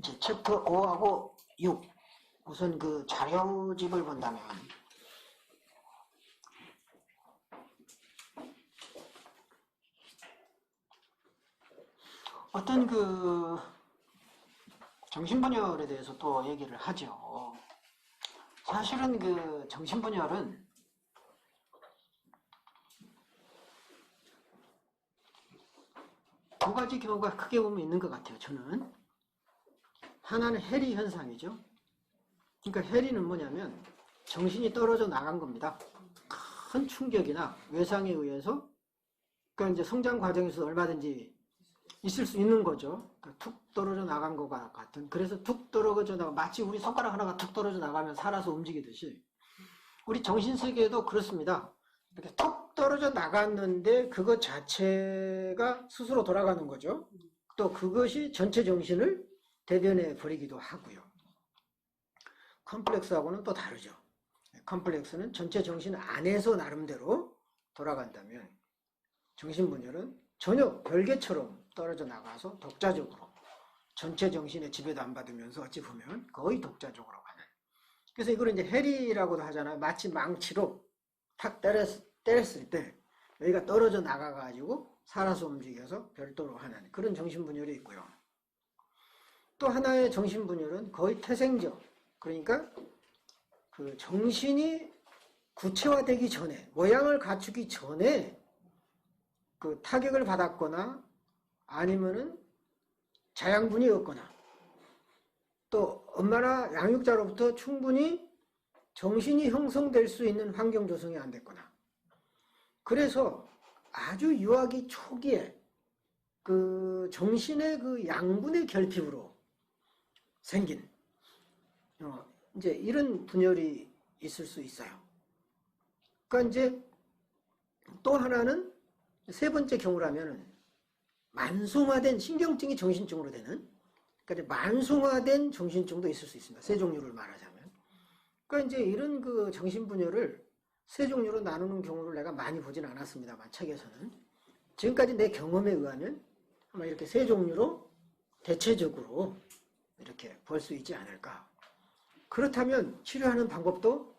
이제 챕터 5하고 6 우선 그 자료집을 본다면 어떤 그 정신분열에 대해서 또 얘기를 하죠. 사실은 그 정신분열은 두 가지 경우가 크게 보면 있는 것 같아요. 저는 하나는 해리 현상이죠. 그러니까 해리는 뭐냐면 정신이 떨어져 나간 겁니다. 큰 충격이나 외상에 의해서 그러니까 이제 성장 과정에서 얼마든지 있을 수 있는 거죠. 그러니까 툭 떨어져 나간 것과 같은. 그래서 툭 떨어져 나가 마치 우리 손가락 하나가 툭 떨어져 나가면 살아서 움직이듯이 우리 정신 세계도 그렇습니다. 이렇게 툭 떨어져 나갔는데 그것 자체가 스스로 돌아가는 거죠. 또 그것이 전체 정신을 대변해 버리기도 하고요. 컴플렉스하고는 또 다르죠. 컴플렉스는 전체 정신 안에서 나름대로 돌아간다면 정신분열은 전혀 별개처럼 떨어져 나가서 독자적으로 전체 정신의 지배도 안 받으면서 어찌 보면 거의 독자적으로 가는. 그래서 이걸 이제 해리라고도 하잖아요. 마치 망치로 탁 때렸, 때렸을 때 여기가 떨어져 나가가지고 살아서 움직여서 별도로 하는 그런 정신분열이 있고요. 또 하나의 정신분열은 거의 태생적. 그러니까 그 정신이 구체화되기 전에, 모양을 갖추기 전에 그 타격을 받았거나 아니면은 자양분이 없거나 또 엄마나 양육자로부터 충분히 정신이 형성될 수 있는 환경 조성이 안 됐거나 그래서 아주 유아기 초기에 그 정신의 그 양분의 결핍으로 생긴 어, 이제 이런 분열이 있을 수 있어요. 그러니까 이제 또 하나는 세 번째 경우라면은 만성화된 신경증이 정신증으로 되는 그러니까 만성화된 정신증도 있을 수 있습니다. 세 종류를 말하자면. 그러니까 이제 이런 그 정신 분열을 세 종류로 나누는 경우를 내가 많이 보진 않았습니다만 책에서는 지금까지 내 경험에 의하면 아마 이렇게 세 종류로 대체적으로 이렇게 볼 수 있지 않을까. 그렇다면 치료하는 방법도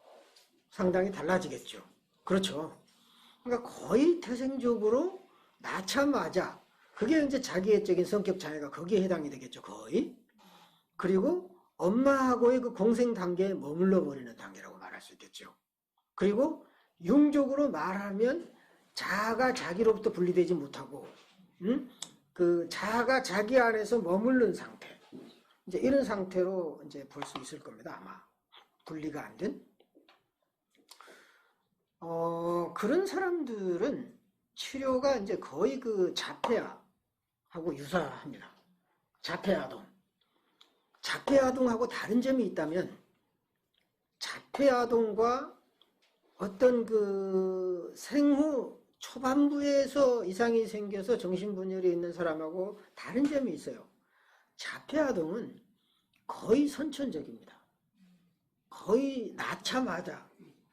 상당히 달라지겠죠. 그렇죠. 그러니까 거의 태생적으로 낳자마자 그게 이제 자기애적인 성격 장애가 거기에 해당이 되겠죠. 거의. 그리고 엄마하고의 그 공생 단계에 머물러 버리는 단계라고 말할 수 있겠죠. 그리고 융적으로 말하면 자아가 자기로부터 분리되지 못하고 음? 그 자아가 자기 안에서 머무른 상태. 이제 이런 상태로 이제 볼 수 있을 겁니다. 아마 분리가 안 된. 어, 그런 사람들은 치료가 이제 거의 그 자폐아하고 유사합니다. 자폐아동. 자폐아동하고 다른 점이 있다면 자폐아동과 어떤 그 생후 초반부에서 이상이 생겨서 정신분열이 있는 사람하고 다른 점이 있어요. 자폐아동은 거의 선천적입니다. 거의 낳자마자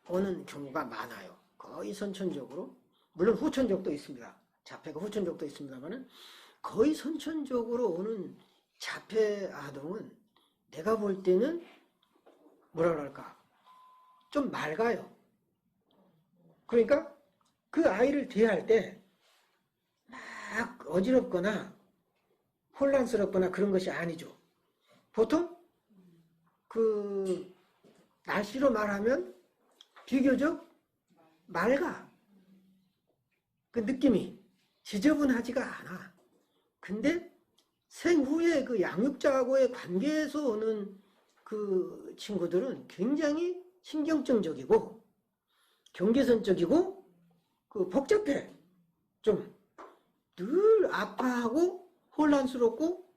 오는 경우가 많아요. 거의 선천적으로. 물론 후천적도 있습니다. 자폐가 후천적도 있습니다만은 거의 선천적으로 오는 자폐 아동은 내가 볼 때는 뭐라 그럴까 좀 맑아요. 그러니까 그 아이를 대할 때 막 어지럽거나 혼란스럽거나 그런 것이 아니죠. 보통 그 날씨로 말하면 비교적 맑아. 그 느낌이 지저분하지가 않아. 근데 생후에 그 양육자하고의 관계에서 오는 그 친구들은 굉장히 신경증적이고 경계선적이고 그 복잡해. 좀 늘 아파하고 혼란스럽고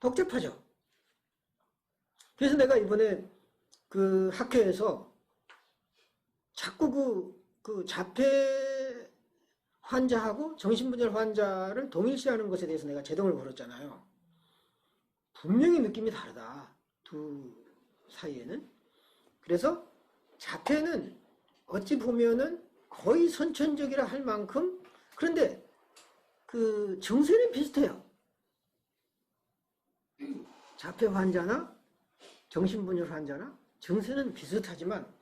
복잡하죠. 그래서 내가 이번에 그 학회에서 자꾸 그, 그 자폐 환자하고 정신분열 환자를 동일시하는 것에 대해서 내가 제동을 걸었잖아요. 분명히 느낌이 다르다. 두 사이에는. 그래서 자폐는 어찌 보면은 거의 선천적이라 할 만큼 그런데 그 정세는 비슷해요. 자폐 환자나 정신분열 환자나 증세는 비슷하지만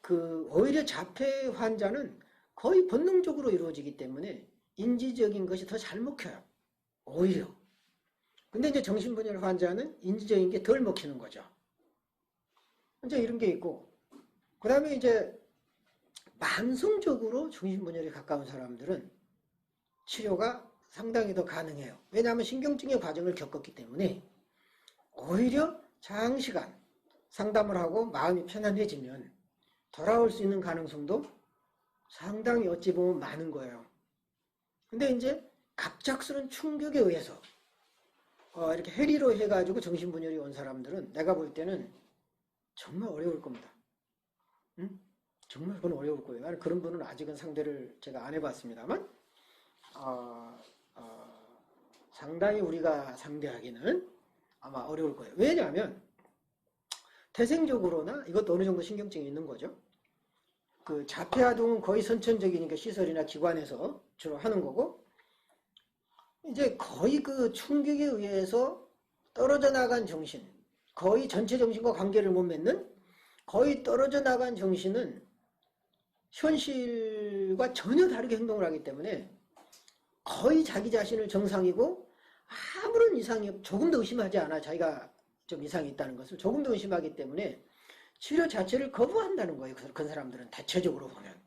그 오히려 자폐 환자는 거의 본능적으로 이루어지기 때문에 인지적인 것이 더 잘 먹혀요. 오히려. 근데 이제 정신분열 환자는 인지적인 게 덜 먹히는 거죠. 이제 이런 게 있고, 그 다음에 이제 만성적으로 정신분열에 가까운 사람들은 치료가 상당히 더 가능해요. 왜냐하면 신경증의 과정을 겪었기 때문에 오히려 장시간 상담을 하고 마음이 편안해지면 돌아올 수 있는 가능성도 상당히 어찌 보면 많은 거예요. 근데 이제 갑작스런 충격에 의해서 어, 이렇게 해리로 해가지고 정신분열이 온 사람들은 내가 볼 때는 정말 어려울 겁니다. 응? 정말 그건 어려울 거예요. 나는 그런 분은 아직은 상대를 제가 안 해봤습니다만 어, 어, 상당히 우리가 상대하기는 아마 어려울 거예요. 왜냐하면 태생적으로나 이것도 어느 정도 신경증이 있는 거죠. 그 자폐아동은 거의 선천적이니까 시설이나 기관에서 주로 하는 거고 이제 거의 그 충격에 의해서 떨어져 나간 정신, 거의 전체 정신과 관계를 못 맺는 거의 떨어져 나간 정신은 현실과 전혀 다르게 행동을 하기 때문에 거의 자기 자신을 정상이고 아무런 이상이 없- 조금 더 의심하지 않아 자기가 좀 이상이 있다는 것을 조금 더 의심하기 때문에 치료 자체를 거부한다는 거예요. 그, 그 사람들은 대체적으로 보면.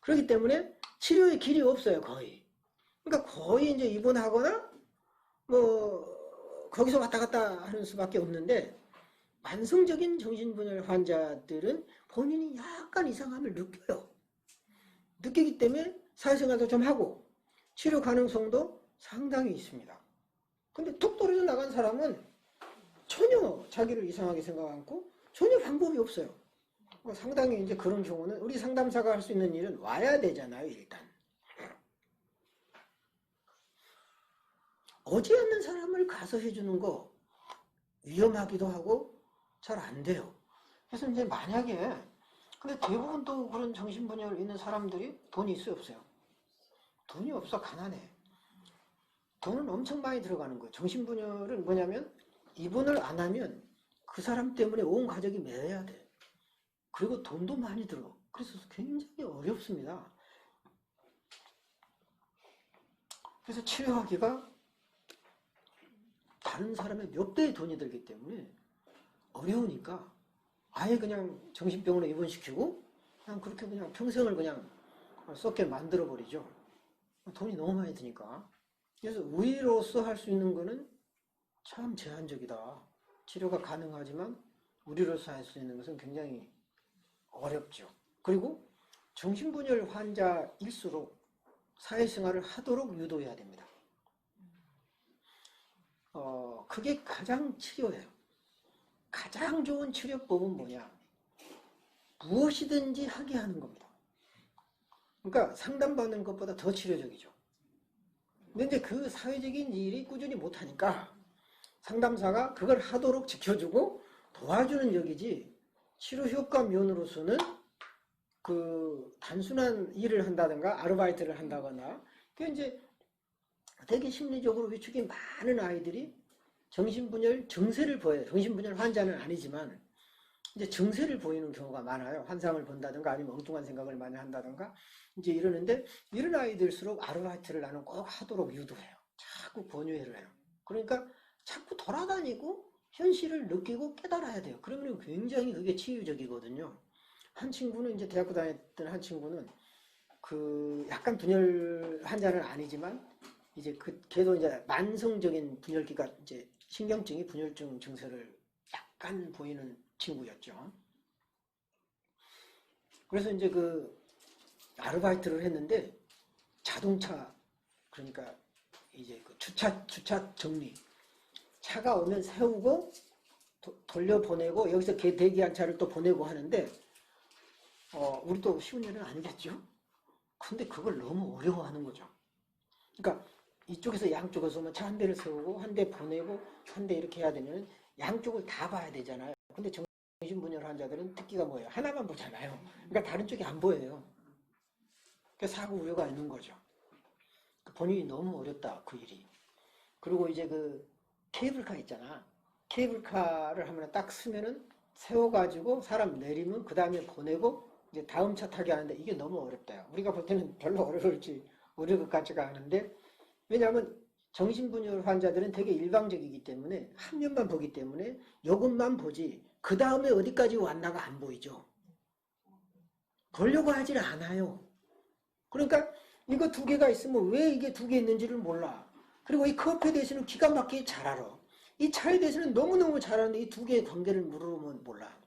그렇기 때문에 치료의 길이 없어요, 거의. 그러니까 거의 이제 입원하거나 뭐 거기서 왔다 갔다 하는 수밖에 없는데 만성적인 정신분열 환자들은 본인이 약간 이상함을 느껴요. 느끼기 때문에 사회생활도 좀 하고 치료 가능성도 상당히 있습니다. 근데 툭 떨어져 나간 사람은 전혀 자기를 이상하게 생각 않고 전혀 방법이 없어요. 뭐 상당히 이제 그런 경우는 우리 상담사가 할 수 있는 일은 와야 되잖아요, 일단. 오지 않는 사람을 가서 해주는 거 위험하기도 하고 잘 안 돼요. 그래서 이제 만약에 근데 대부분 또 그런 정신분열 있는 사람들이 돈이 있어요, 없어요? 돈이 없어, 가난해. 돈은 엄청 많이 들어가는 거예요. 정신분열은 뭐냐면 입원을 안 하면 그 사람 때문에 온 가족이 매여야 돼. 그리고 돈도 많이 들어. 그래서 굉장히 어렵습니다. 그래서 치료하기가 다른 사람의 몇 배의 돈이 들기 때문에 어려우니까 아예 그냥 정신병원에 입원시키고 그냥 그렇게 그냥 평생을 그냥 썩게 만들어 버리죠. 돈이 너무 많이 드니까. 그래서 우리로서 할 수 있는 거는 참 제한적이다. 치료가 가능하지만 우리로서 할 수 있는 것은 굉장히 어렵죠. 그리고 정신분열 환자일수록 사회생활을 하도록 유도해야 됩니다. 어, 그게 가장 치료예요. 가장 좋은 치료법은 뭐냐? 무엇이든지 하게 하는 겁니다. 그러니까 상담받는 것보다 더 치료적이죠. 근데 그 사회적인 일이 꾸준히 못하니까 상담사가 그걸 하도록 지켜주고 도와주는 역이지 치료 효과 면으로서는 그 단순한 일을 한다든가 아르바이트를 한다거나 그 이제 되게 심리적으로 위축이 많은 아이들이 정신분열 증세를 보여요. 정신분열 환자는 아니지만 이제 증세를 보이는 경우가 많아요. 환상을 본다든가 아니면 엉뚱한 생각을 많이 한다든가 이제 이러는데 이런 아이들일수록 아르바이트를 나는 꼭 하도록 유도해요. 자꾸 권유를 해요. 그러니까 자꾸 돌아다니고 현실을 느끼고 깨달아야 돼요. 그러면 굉장히 그게 치유적이거든요. 한 친구는 이제 대학교 다녔던 한 친구는 그 약간 분열 환자는 아니지만 이제 그 걔도 이제 만성적인 분열기가 이제 신경증이 분열증 증세를 약간 보이는 친구였죠. 그래서 이제 그 아르바이트를 했는데 자동차 그러니까 이제 그 주차 주차 정리 차가 오면 세우고 도- 돌려보내고 여기서 개 대기한 차를 또 보내고 하는데 어 우리 또 쉬운 일은 아니겠죠. 근데 그걸 너무 어려워하는 거죠. 그러니까 이쪽에서 양쪽에서 뭐 차 한 대를 세우고 한 대 보내고 한 대 이렇게 해야 되면 양쪽을 다 봐야 되잖아요. 근데 정신분열 환자들은 특기가 뭐예요? 하나만 보잖아요. 그러니까 다른 쪽이 안 보여요. 그 사고 우려가 있는 거죠. 그 본인이 너무 어렵다 그 일이. 그리고 이제 그 케이블카 있잖아. 케이블카를 하면 딱 쓰면은 세워가지고 사람 내리면 그 다음에 보내고 이제 다음 차 타게 하는데 이게 너무 어렵다요. 우리가 볼 때는 별로 어려울지 어려울 것 같지가 않은데 왜냐하면 정신분열 환자들은 되게 일방적이기 때문에 한 면만 보기 때문에 요것만 보지 그 다음에 어디까지 왔나가 안 보이죠. 보려고 하질 않아요. 그러니까 이거 두 개가 있으면 왜 이게 두 개 있는지를 몰라. 그리고 이 커피에 대해서는 기가 막히게 잘 알아. 이 차에 대해서는 너무너무 잘 아는데 이 두 개의 관계를 물어보면 몰라.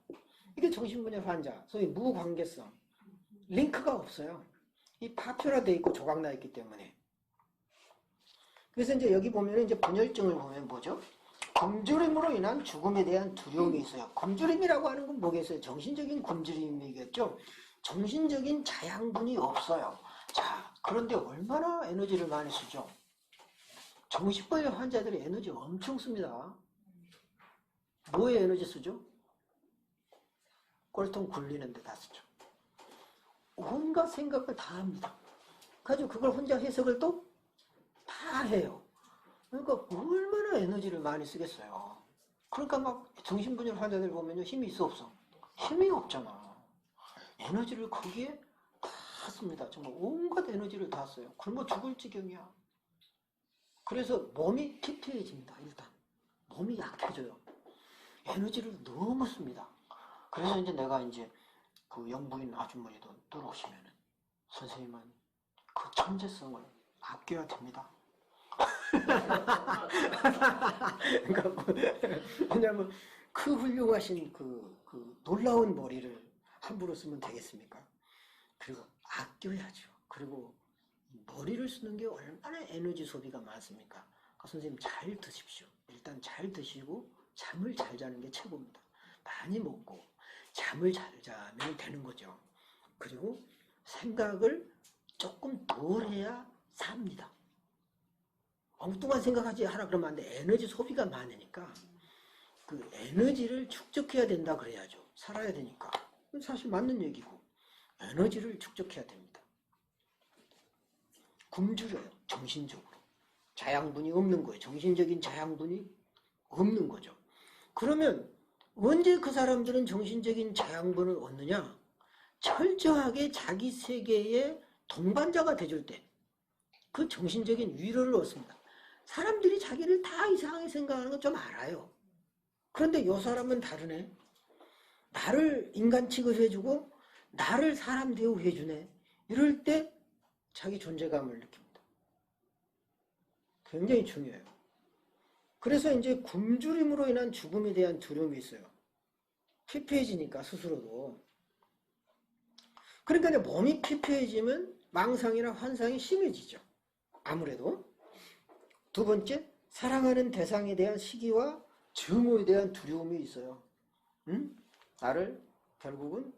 이게 정신분열 환자, 소위 무관계성. 링크가 없어요. 이 파편화되어 있고 조각나 있기 때문에. 그래서 이제 여기 보면 이제 분열증을 보면 뭐죠? 굶주림으로 인한 죽음에 대한 두려움이 있어요. 굶주림이라고 하는 건 뭐겠어요? 정신적인 굶주림이겠죠? 정신적인 자양분이 없어요. 자, 그런데 얼마나 에너지를 많이 쓰죠? 정신병의 환자들이 에너지 엄청 씁니다. 뭐에 에너지 쓰죠? 꼴통 굴리는 데 다 쓰죠. 온갖 생각을 다 합니다. 가지고 그걸 혼자 해석을 또 다 해요. 그러니까 얼마나 에너지를 많이 쓰겠어요. 그러니까 막 정신분열 환자들 보면요 힘이 있어 없어? 힘이 없잖아. 에너지를 거기에 다 씁니다. 정말 온갖 에너지를 다 써요. 굶어 죽을 지경이야. 그래서 몸이 피폐해집니다. 일단 몸이 약해져요. 에너지를 너무 씁니다. 그래서 이제 내가 이제 그 영부인 아주머니도 들어오시면은 선생님은 그 천재성을 아껴야 됩니다. 그러니까 뭐, 왜냐면 그 훌륭하신 그, 그 놀라운 머리를 함부로 쓰면 되겠습니까? 그리고 아껴야죠. 그리고 머리를 쓰는 게 얼마나 에너지 소비가 많습니까? 그 선생님 잘 드십시오. 일단 잘 드시고 잠을 잘 자는 게 최고입니다. 많이 먹고 잠을 잘 자면 되는 거죠. 그리고 생각을 조금 덜 해야 삽니다. 엉뚱한 생각하지 하라 그러면 안 돼. 에너지 소비가 많으니까 그 에너지를 축적해야 된다 그래야죠. 살아야 되니까. 사실 맞는 얘기고 에너지를 축적해야 됩니다. 굶주려요. 정신적으로. 자양분이 없는 거예요. 정신적인 자양분이 없는 거죠. 그러면 언제 그 사람들은 정신적인 자양분을 얻느냐? 철저하게 자기 세계의 동반자가 돼줄 때 그 정신적인 위로를 얻습니다. 사람들이 자기를 다 이상하게 생각하는 건 좀 알아요. 그런데 요 사람은 다르네. 나를 인간 취급해주고 나를 사람 대우해주네. 이럴 때 자기 존재감을 느낍니다. 굉장히 중요해요. 그래서 이제 굶주림으로 인한 죽음에 대한 두려움이 있어요. 피폐해지니까 스스로도. 그러니까 몸이 피폐해지면 망상이나 환상이 심해지죠. 아무래도. 두 번째, 사랑하는 대상에 대한 시기와 증오에 대한 두려움이 있어요. 응? 나를 결국은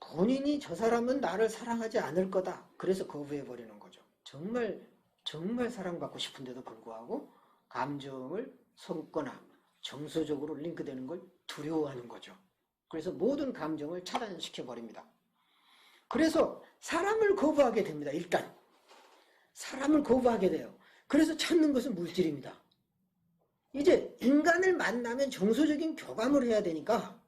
본인이 저 사람은 나를 사랑하지 않을 거다. 그래서 거부해버리는 거죠. 정말, 정말 사랑받고 싶은데도 불구하고 감정을 섞거나 정서적으로 링크되는 걸 두려워하는 거죠. 그래서 모든 감정을 차단시켜 버립니다. 그래서 사람을 거부하게 됩니다. 일단. 사람을 거부하게 돼요. 그래서 찾는 것은 물질입니다. 이제 인간을 만나면 정서적인 교감을 해야 되니까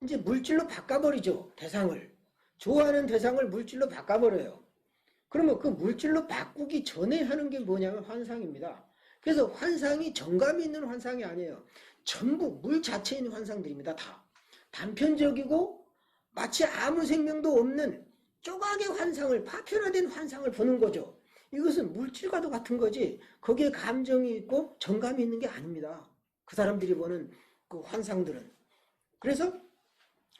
이제 물질로 바꿔버리죠. 대상을. 좋아하는 대상을 물질로 바꿔버려요. 그러면 그 물질로 바꾸기 전에 하는 게 뭐냐면 환상입니다. 그래서 환상이 정감이 있는 환상이 아니에요. 전부 물 자체에 있는 환상들입니다. 다. 단편적이고 마치 아무 생명도 없는 조각의 환상을 파편화된 환상을 보는 거죠. 이것은 물질과도 같은 거지 거기에 감정이 있고 정감이 있는 게 아닙니다. 그 사람들이 보는 그 환상들은. 그래서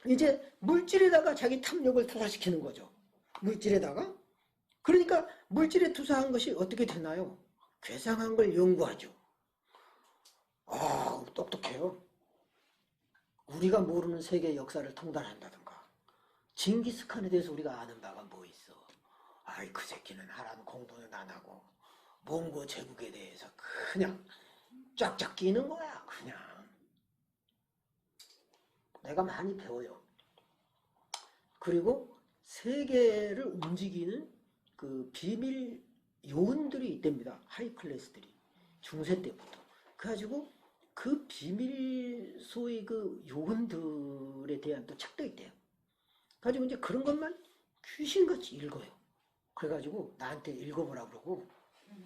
이제 물질에다가 자기 탐욕을 투사시키는 거죠. 물질에다가. 그러니까 물질에 투사한 것이 어떻게 되나요? 괴상한 걸 연구하죠. 아, 똑똑해요. 우리가 모르는 세계 역사를 통달한다든가. 징기스칸에 대해서 우리가 아는 바가 뭐 있어? 아이, 그 새끼는 하라는 공부는 안 하고, 몽고 제국에 대해서 그냥 쫙쫙 끼는 거야, 그냥. 내가 많이 배워요. 그리고 세계를 움직이는 그 비밀 요원들이 있답니다. 하이 클래스들이. 중세 때부터. 그래가지고 그 비밀 소위 그 요원들에 대한 또 책도 있대요. 가지고 이제 그런 것만 귀신같이 읽어요. 그래가지고 나한테 읽어보라 그러고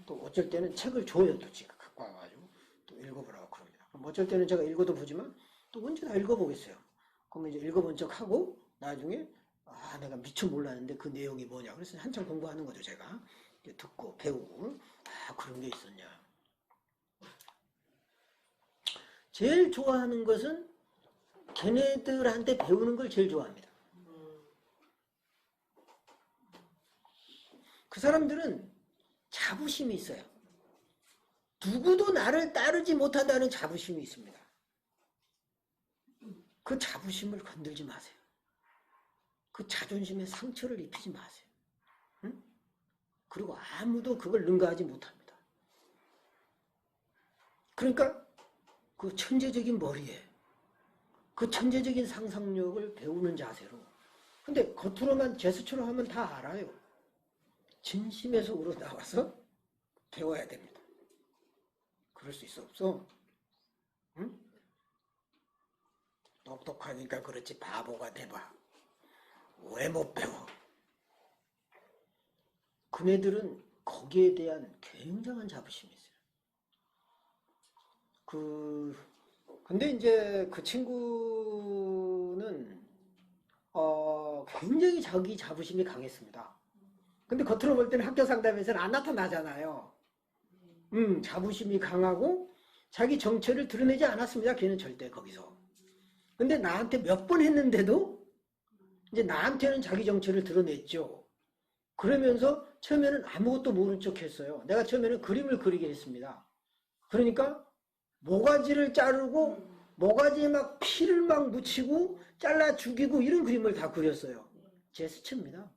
또 어쩔 때는 책을 줘요. 또 지가 갖고 와가지고 또 읽어보라고 그럽니다. 그럼 어쩔 때는 제가 읽어도 보지만 또 언제 다 읽어보겠어요. 그러면 이제 읽어본 척 하고 나중에 아 내가 미처 몰랐는데 그 내용이 뭐냐. 그래서 한참 공부하는 거죠 제가. 듣고 배우고 아 그런 게 있었냐. 제일 좋아하는 것은 걔네들한테 배우는 걸 제일 좋아합니다. 그 사람들은 자부심이 있어요. 누구도 나를 따르지 못한다는 자부심이 있습니다. 그 자부심을 건들지 마세요. 그 자존심에 상처를 입히지 마세요. 응? 그리고 아무도 그걸 능가하지 못합니다. 그러니까 그 천재적인 머리에 그 천재적인 상상력을 배우는 자세로 근데 겉으로만 제스처로 하면 다 알아요. 진심에서 우러 나와서 배워야 됩니다. 그럴 수 있어 없어? 응? 똑똑하니까 그렇지 바보가 돼봐. 왜 못 배워? 그네들은 거기에 대한 굉장한 자부심이 있어요. 그 근데 이제 그 친구는 어 굉장히 자기 자부심이 강했습니다. 근데 겉으로 볼 때는 학교 상담에서는 안 나타나잖아요. 음, 자부심이 강하고 자기 정체를 드러내지 않았습니다. 걔는 절대 거기서. 근데 나한테 몇 번 했는데도 이제 나한테는 자기 정체를 드러냈죠. 그러면서 처음에는 아무것도 모른 척 했어요. 내가 처음에는 그림을 그리게 했습니다. 그러니까 모가지를 자르고 모가지에 막 피를 막 묻히고 잘라 죽이고 이런 그림을 다 그렸어요. 제스처입니다.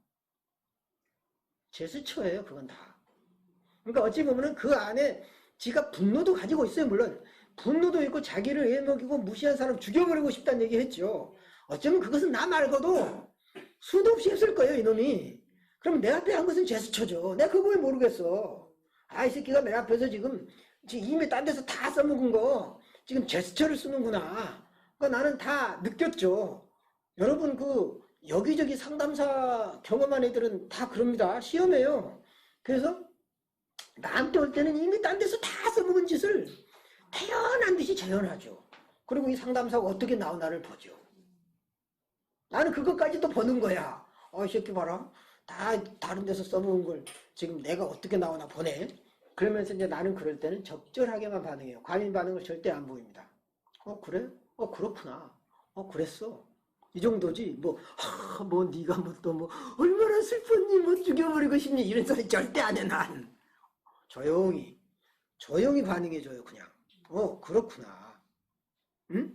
제스처예요, 그건 다. 그러니까 어찌 보면은 그 안에 지가 분노도 가지고 있어요, 물론. 분노도 있고 자기를 애먹이고 무시한 사람 죽여버리고 싶다는 얘기 했죠. 어쩌면 그것은 나 말고도 수도 없이 했을 거예요, 이놈이. 그럼 내 앞에 한 것은 제스처죠. 내가 그걸 모르겠어. 아, 이 새끼가 내 앞에서 지금, 지금 이미 딴 데서 다 써먹은 거, 지금 제스처를 쓰는구나. 그러니까 나는 다 느꼈죠. 여러분, 그, 여기저기 상담사 경험한 애들은 다 그럽니다. 시험해요. 그래서 나한테 올 때는 이미 딴 데서 다 써먹은 짓을 태연한 듯이 재현하죠. 그리고 이 상담사가 어떻게 나오나를 보죠. 나는 그것까지도 보는 거야. 어, 이 새끼 봐라. 다 다른 데서 써먹은 걸 지금 내가 어떻게 나오나 보네. 그러면서 이제 나는 그럴 때는 적절하게만 반응해요. 과민 반응을 절대 안 보입니다. 어, 그래? 어, 그렇구나. 어, 그랬어. 이 정도지. 뭐, 하, 뭐, 네가 뭐 또 뭐, 얼마나 슬펐니? 뭐 죽여버리고 싶니? 이런 소리 절대 안 해, 난. 조용히. 조용히 반응해줘요, 그냥. 어, 그렇구나. 응?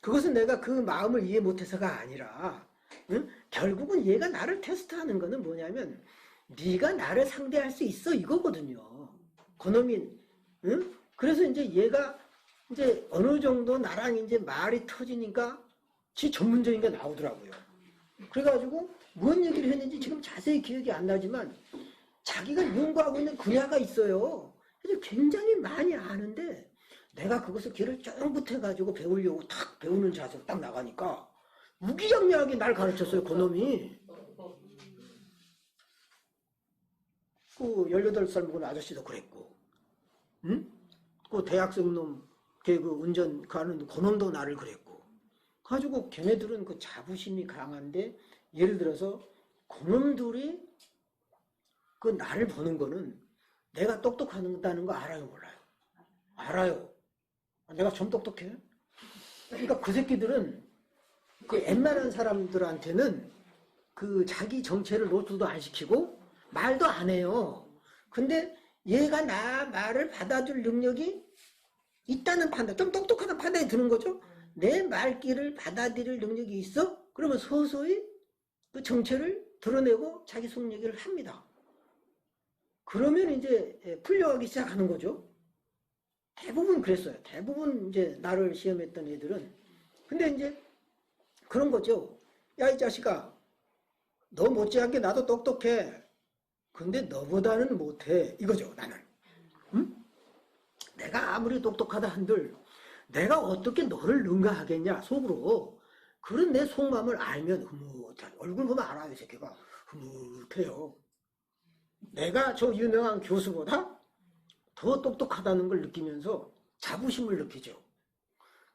그것은 내가 그 마음을 이해 못해서가 아니라, 응? 결국은 얘가 나를 테스트하는 거는 뭐냐면, 네가 나를 상대할 수 있어 이거거든요. 그놈이, 응? 그래서 이제 얘가 이제 어느 정도 나랑 이제 말이 터지니까 지 전문적인 게 나오더라고요. 그래가지고 무슨 얘기를 했는지 지금 자세히 기억이 안 나지만 자기가 연구하고 있는 분야가 있어요. 그래서 굉장히 많이 아는데 내가 그것을 귀를 쫑긋 해가지고 배우려고 탁 배우는 자세로 딱 나가니까 무기장렬하게 날 가르쳤어요, 그놈이. 그 18살 먹은 아저씨도 그랬고, 응? 그 대학생 놈, 걔 그 운전 가는 그놈도 나를 그랬고. 가지고 걔네들은 그 자부심이 강한데, 예를 들어서 그놈들이 그 나를 보는 거는 내가 똑똑하다는 거 알아요, 몰라요? 알아요. 내가 좀 똑똑해? 그러니까 그 새끼들은 그 웬만한 사람들한테는 그 자기 정체를 노출도 안 시키고 말도 안 해요. 근데 얘가 나 말을 받아줄 능력이 있다는 판단, 좀 똑똑하다는 판단이 드는 거죠. 내 말귀를 받아들일 능력이 있어? 그러면 서서히 그 정체를 드러내고 자기 속 얘기를 합니다. 그러면 이제 예, 풀려가기 시작하는 거죠. 대부분 그랬어요. 대부분 이제 나를 시험했던 애들은. 근데 이제 그런 거죠. 야, 이 자식아. 너 못지않게 나도 똑똑해. 근데 너보다는 못해. 이거죠, 나는. 응? 내가 아무리 똑똑하다 한들 내가 어떻게 너를 능가하겠냐 속으로. 그런 내 속마음을 알면 흐뭇한 얼굴 보면 알아요 이 새끼가. 흐뭇해요. 내가 저 유명한 교수보다 더 똑똑하다는 걸 느끼면서 자부심을 느끼죠.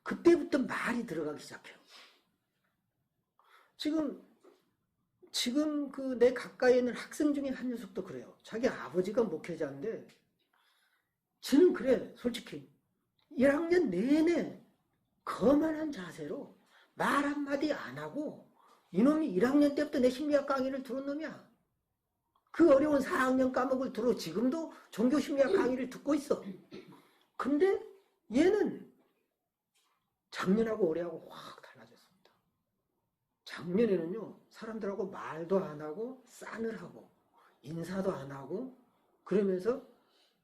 그때부터 말이 들어가기 시작해요. 지금 지금 그 내 가까이 있는 학생 중에 한 녀석도 그래요. 자기 아버지가 목회자인데 저는 그래 솔직히 1학년 내내 거만한 자세로 말 한마디 안 하고 이놈이 1학년 때부터 내 심리학 강의를 들은 놈이야. 그 어려운 4학년 과목을 들어 지금도 종교 심리학 강의를 듣고 있어. 근데 얘는 작년하고 올해하고 확 달라졌습니다. 작년에는요 사람들하고 말도 안 하고 싸늘하고 인사도 안 하고 그러면서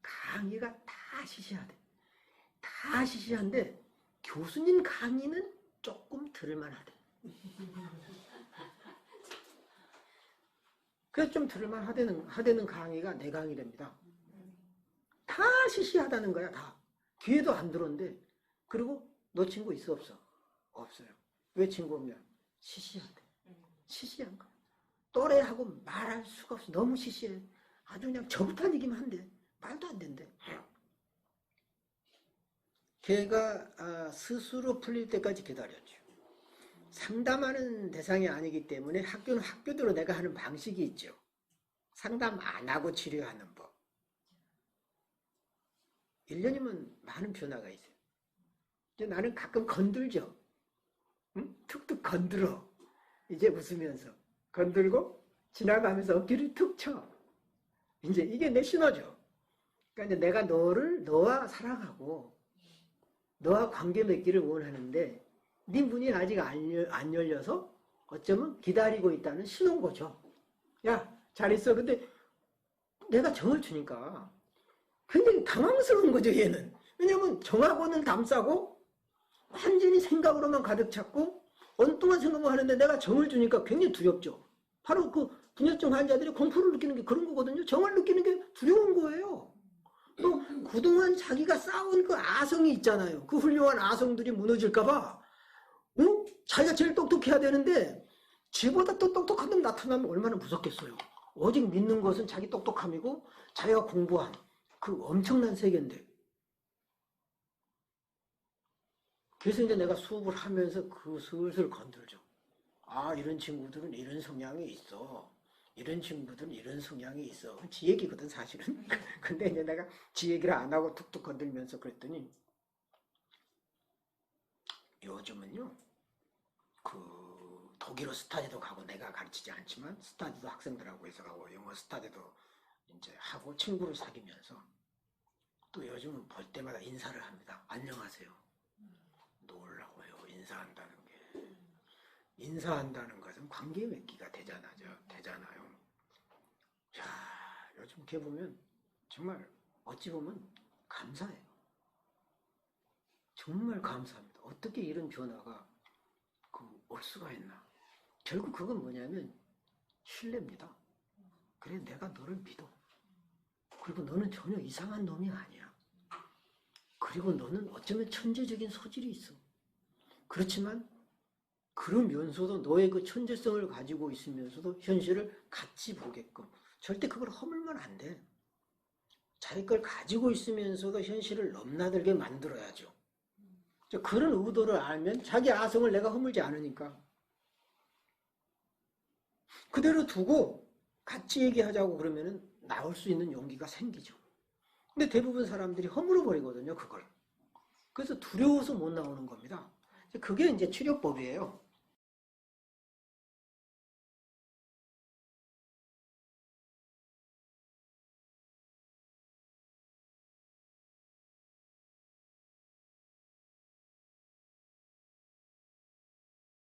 강의가 다 시시하대. 다 시시한데 교수님 강의는 조금 들을만하대. 그래서 좀 들을만하다는 하다는 강의가 내 강의랍니다. 다 시시하다는 거야 다. 귀에도 안 들었는데 그리고 너 친구 있어 없어? 없어요. 왜 친구 없냐? 시시하대. 시시한 거야. 또래하고 말할 수가 없어. 너무 시시해. 아주 그냥 저부터 얘기만 한대. 말도 안 된대. 걔가 아, 스스로 풀릴 때까지 기다렸죠. 상담하는 대상이 아니기 때문에 학교는 학교대로 내가 하는 방식이 있죠. 상담 안 하고 치료하는 법. 1년이면 많은 변화가 있어요. 이제 나는 가끔 건들죠. 응? 툭툭 건들어. 이제 웃으면서. 건들고 지나가면서 어깨를 툭 쳐. 이제 이게 내 신호죠. 그러니까 이제 내가 너를 너와 사랑하고 너와 관계 맺기를 원하는데 네 문이 아직 안, 열려서 어쩌면 기다리고 있다는 신호인 거죠. 야, 잘 있어. 근데 내가 정을 주니까 굉장히 당황스러운 거죠, 얘는. 왜냐면 정하고는 담싸고 완전히 생각으로만 가득 찼고 엉뚱한 생각만 하는데 내가 정을 주니까 굉장히 두렵죠. 바로 그 분열증 환자들이 공포를 느끼는 게 그런 거거든요. 정을 느끼는 게 두려운 거예요. 또 그동안 자기가 쌓은 그 아성이 있잖아요. 그 훌륭한 아성들이 무너질까봐 응? 자기가 제일 똑똑해야 되는데 지보다 또 똑똑한 놈 나타나면 얼마나 무섭겠어요. 오직 믿는 것은 자기 똑똑함이고 자기가 공부한 그 엄청난 세계인데 그래서 이제 내가 수업을 하면서 그 슬슬 건들죠. 아 이런 친구들은 이런 성향이 있어. 이런 친구들은 이런 성향이 있어. 지 얘기거든 사실은. 근데 이제 내가 지 얘기를 안 하고 툭툭 건들면서 그랬더니 요즘은요. 그 독일어 스타디도 가고 내가 가르치지 않지만 스타디도 학생들하고 해서 가고 영어 스타디도 이제 하고 친구를 사귀면서 또 요즘은 볼 때마다 인사를 합니다. 안녕하세요. 놀라워요. 인사한다는 게. 인사한다는 것은 관계 맺기가 되잖아요. 되잖아요. 자, 요즘 걔 보면 정말 어찌 보면 감사해요. 정말 감사합니다. 어떻게 이런 변화가 그 올 수가 있나? 결국 그건 뭐냐면 신뢰입니다. 그래 내가 너를 믿어. 그리고 너는 전혀 이상한 놈이 아니야. 그리고 너는 어쩌면 천재적인 소질이 있어. 그렇지만 그러면서도 너의 그 천재성을 가지고 있으면서도 현실을 같이 보게끔 절대 그걸 허물면 안 돼. 자기 걸 가지고 있으면서도 현실을 넘나들게 만들어야죠. 그런 의도를 알면 자기 아성을 내가 허물지 않으니까 그대로 두고 같이 얘기하자고 그러면은 나올 수 있는 용기가 생기죠. 근데 대부분 사람들이 허물어 버리거든요, 그걸. 그래서 두려워서 못 나오는 겁니다. 그게 이제 치료법이에요.